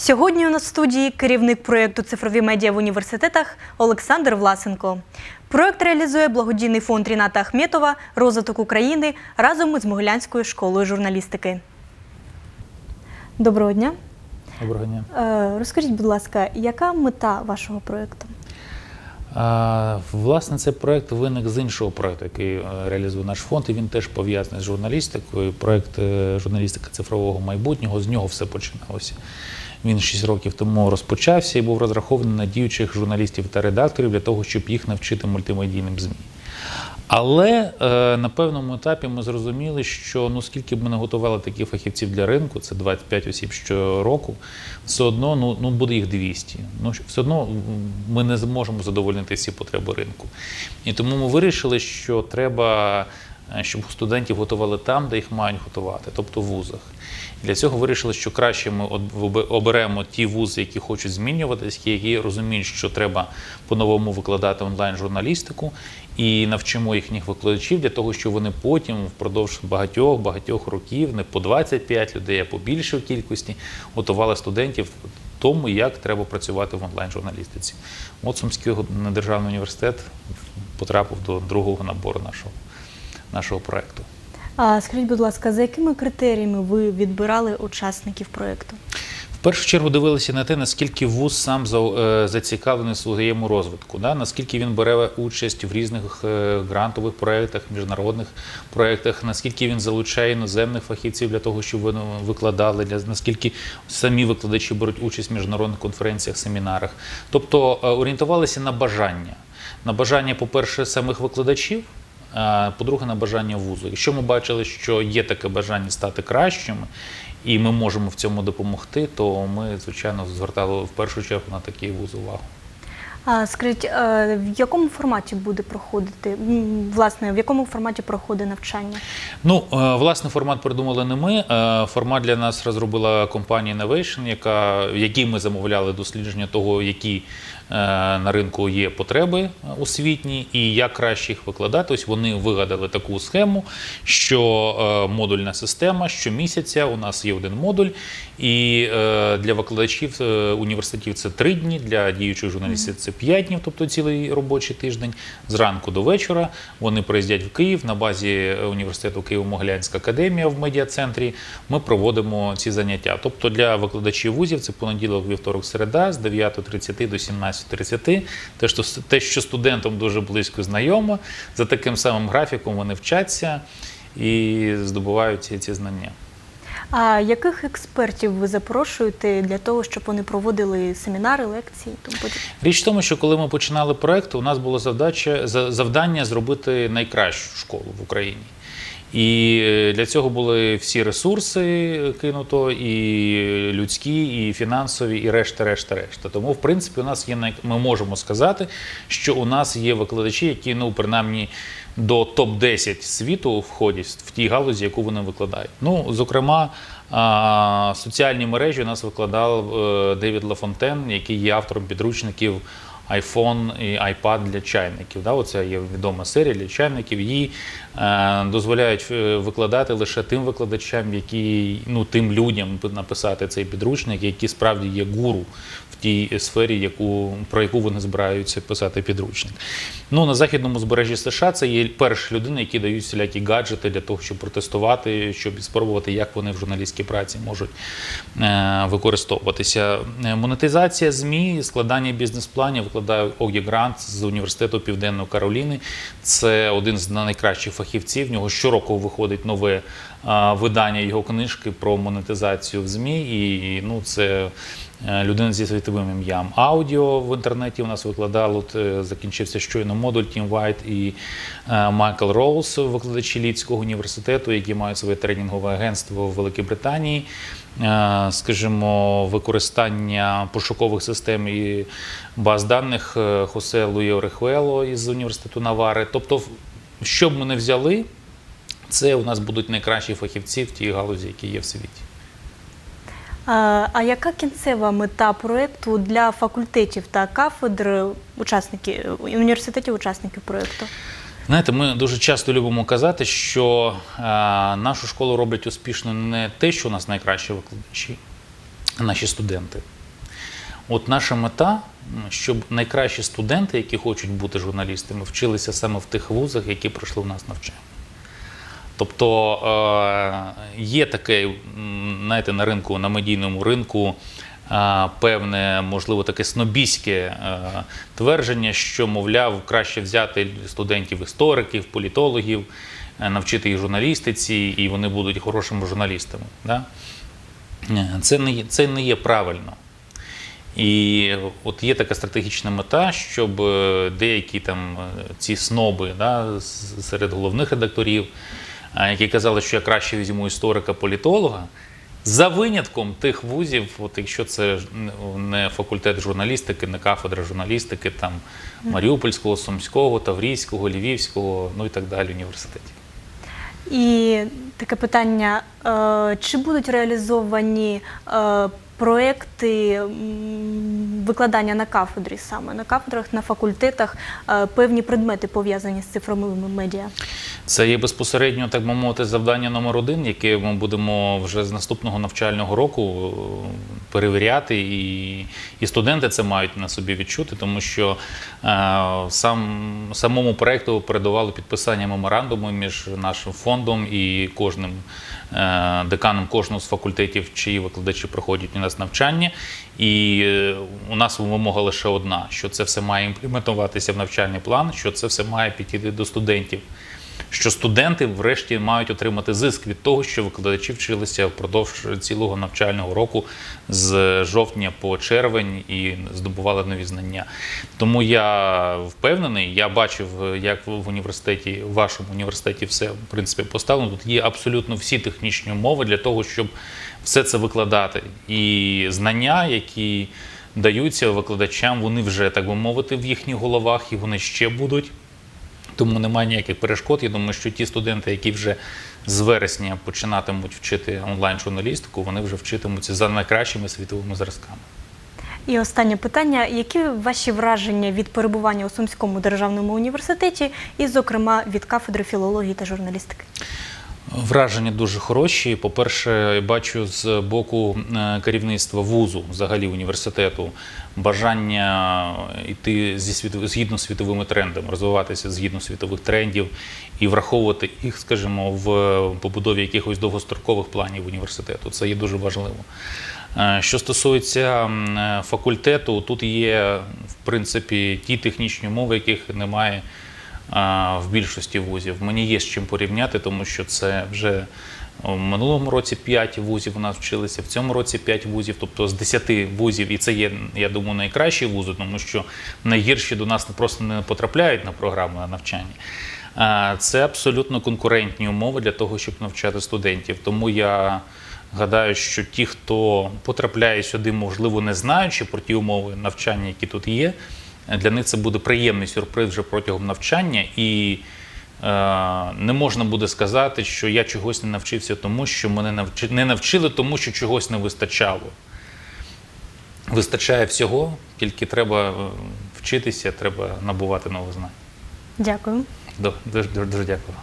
Сьогодні у нас в студії керівник проєкту Цифрові медіа в університетах Олександр Власенко. Проєкт реалізує благодійний фонд Ріната Ахметова Розвиток України разом із Могилянською школою журналістики. Доброго дня. Доброго дня. Е, Розкажіть, будь ласка, яка мета вашого проєкту? Власне, цей проект виник з іншого проекту, який е, реалізує наш фонд, і він теж пов'язаний з журналістикою. Проект е, журналістика цифрового майбутнього. З нього все починалося. Він 6 років тому розпочався і був розрахований на діючих журналістів та редакторів для того, щоб їх навчити мультимедійним ЗМІ. Але е, на певному етапі ми зрозуміли, що ну скільки б ми не готували таких фахівців для ринку, це 25 осіб щороку, все одно ну, ну буде їх 200. Ну все одно ми не зможемо задовольнити всі потреби ринку. І тому ми вирішили, що треба, щоб студентів готували там, де їх мають готувати, тобто в вузах. Для цього вирішили, що краще ми оберемо ті вузи, які хочуть змінюватись, які розуміють, що треба по-новому викладати онлайн-журналістику, і навчимо їхніх викладачів для того, щоб вони потім впродовж багатьох багатьох років, не по 25 людей, а по більшій кількості, готували студентів тому, як треба працювати в онлайн-журналістиці. От Сумський державний університет потрапив до другого набору нашого, нашого проекту. А скажіть, будь ласка, за якими критеріями ви відбирали учасників проєкту? В першу чергу дивилися на те, наскільки вуз сам е, зацікавлений в своєму розвитку, да? наскільки він бере участь в різних е, грантових проєктах, міжнародних проєктах, наскільки він залучає іноземних фахівців для того, щоб вони викладали, для, наскільки самі викладачі беруть участь в міжнародних конференціях, семінарах. Тобто е, орієнтувалися на бажання. На бажання, по-перше, самих викладачів, по-друге, на бажання вузу. Якщо ми бачили, що є таке бажання стати кращими, і ми можемо в цьому допомогти, то ми, звичайно, звертали в першу чергу на такий вуз увагу. А скажіть, е, в якому форматі буде проходити? Власне, в якому форматі проходить навчання? Ну, е, власне, формат придумали не ми. Е, Формат для нас розробила компанія Innovation, яка, в якій ми замовляли дослідження того, які на ринку є потреби е, освітні і як краще їх викладати. Ось вони вигадали таку схему, що е, модульна система щомісяця у нас є один модуль, і е, для викладачів е, університетів це три дні, для діючих журналістів це п'ять днів, тобто цілий робочий тиждень. Зранку до вечора вони приїздять в Київ на базі е, університету Києво-Могилянська академія в медіа-центрі. Ми проводимо ці заняття. Тобто для викладачів вузів це понеділок, вівторок, середа з 9.30 до 17.30. Те, що, те, що студентам дуже близько знайомо, за таким самим графіком вони вчаться і здобувають ці, ці знання. А яких експертів ви запрошуєте для того, щоб вони проводили семінари, лекції? Тому? Річ в тому, що коли ми починали проект, у нас було завдача, за- завдання зробити найкращу школу в Україні. І е, для цього були всі ресурси кинуто, і людські, і фінансові, і решта, решта, решта. Тому, в принципі, у нас є ми можемо сказати, що у нас є викладачі, які ну принаймні до топ-10 світу входять в тій галузі, яку вони викладають. Ну, зокрема, соціальні мережі у нас викладав е, Девід Лафонтен, який є автором підручників iPhone і iPad для чайників. Да? Оце є відома серія для чайників. Її е, дозволяють е, викладати лише тим викладачам, які ну тим людям написати цей підручник, які справді є гуру в тій сфері, яку про яку вони збираються писати підручник. Ну на західному збережжі США це є перші людини, які дають всілякі гаджети для того, щоб протестувати, щоб спробувати, як вони в журналістській праці можуть е, використовуватися. Е, Монетизація ЗМІ, складання бізнес-планів викладає Огі Грант з університету Південної Кароліни. Це один з найкращих фахівців. В нього щороку виходить нове видання його книжки про монетизацію в ЗМІ. І ну, це людина зі світовим ім'ям. Аудіо в інтернеті у нас викладали. От е, закінчився щойно модуль Тім Вайт і е, Майкл Роуз, викладачі Лідського університету, які мають своє тренінгове агентство в Великій Британії. Е, Скажімо, використання пошукових систем і баз даних е, Хосе Луї Орехуело із університету Навари. Тобто, що б ми не взяли, це у нас будуть найкращі фахівці в тій галузі, які є в світі. А, яка кінцева мета проєкту для факультетів та кафедр учасників університетів учасників проєкту? Знаєте, ми дуже часто любимо казати, що нашу школу роблять успішно не те, що у нас найкращі викладачі, а наші студенти. От наша мета, щоб найкращі студенти, які хочуть бути журналістами, вчилися саме в тих вузах, які пройшли у нас навчання. Тобто е, є таке, знаєте, на ринку, на медійному ринку е, певне, можливо, таке снобіське е, твердження, що, мовляв, краще взяти студентів-істориків, політологів, навчити їх журналістиці, і вони будуть хорошими журналістами. Да? Це не, це не є правильно. І от є така стратегічна мета, щоб деякі там ці сноби да, серед головних редакторів, які казали, що я краще візьму історика політолога, за винятком тих вузів, от якщо це не факультет журналістики, не кафедра журналістики, там Маріупольського, Сумського, Таврійського, Львівського, ну і так далі університетів. І таке питання: е, чи будуть реалізовані е, проекти викладання на кафедрі саме на кафедрах, на факультетах е, певні предмети пов'язані з цифровими медіа? Це є безпосередньо, так би мовити, завдання номер один, яке ми будемо вже з наступного навчального року е, перевіряти, і, і студенти це мають на собі відчути, тому що е, сам, самому проекту передавали підписання меморандуму між нашим фондом і кожним деканом кожного з факультетів, чиї викладачі проходять у нас навчання. І е, у нас вимога лише одна: що це все має імплементуватися в навчальний план, що це все має підійти до студентів що студенти врешті мають отримати зиск від того, що викладачі вчилися впродовж цілого навчального року з жовтня по червень і здобували нові знання. Тому я впевнений, я бачив, як в університеті, в вашому університеті все в принципі поставлено. Тут є абсолютно всі технічні умови для того, щоб все це викладати. І знання, які даються викладачам, вони вже так би мовити в їхніх головах, і вони ще будуть. Тому немає ніяких перешкод. Я думаю, що ті студенти, які вже з вересня починатимуть вчити онлайн-журналістику, вони вже вчитимуться за найкращими світовими зразками. І останнє питання: які ваші враження від перебування у Сумському державному університеті, і, зокрема, від кафедри філології та журналістики? Враження дуже хороші. По-перше, я бачу з боку е, керівництва вузу, взагалі університету, бажання йти зі світ... згідно світовими трендами, розвиватися згідно світових трендів і враховувати їх, скажімо, в побудові якихось довгострокових планів університету. Це є дуже важливо. Е, Що стосується е, факультету, тут є в принципі ті технічні умови, яких немає в більшості вузів. Мені є з чим порівняти, тому що це вже в минулому році 5 вузів у нас вчилися, в цьому році 5 вузів, тобто з 10 вузів, і це є, я думаю, найкращі вузи, тому що найгірші до нас просто не потрапляють на програму навчання. Це абсолютно конкурентні умови для того, щоб навчати студентів. Тому я гадаю, що ті, хто потрапляє сюди, можливо, не знаючи про ті умови навчання, які тут є, для них це буде приємний сюрприз вже протягом навчання, і е, не можна буде сказати, що я чогось не навчився, тому що мене навчи, не навчили, тому що чогось не вистачало. Вистачає всього, тільки треба е, вчитися, треба набувати нових знань. Дякую. Дуже, дуже, дуже дякую.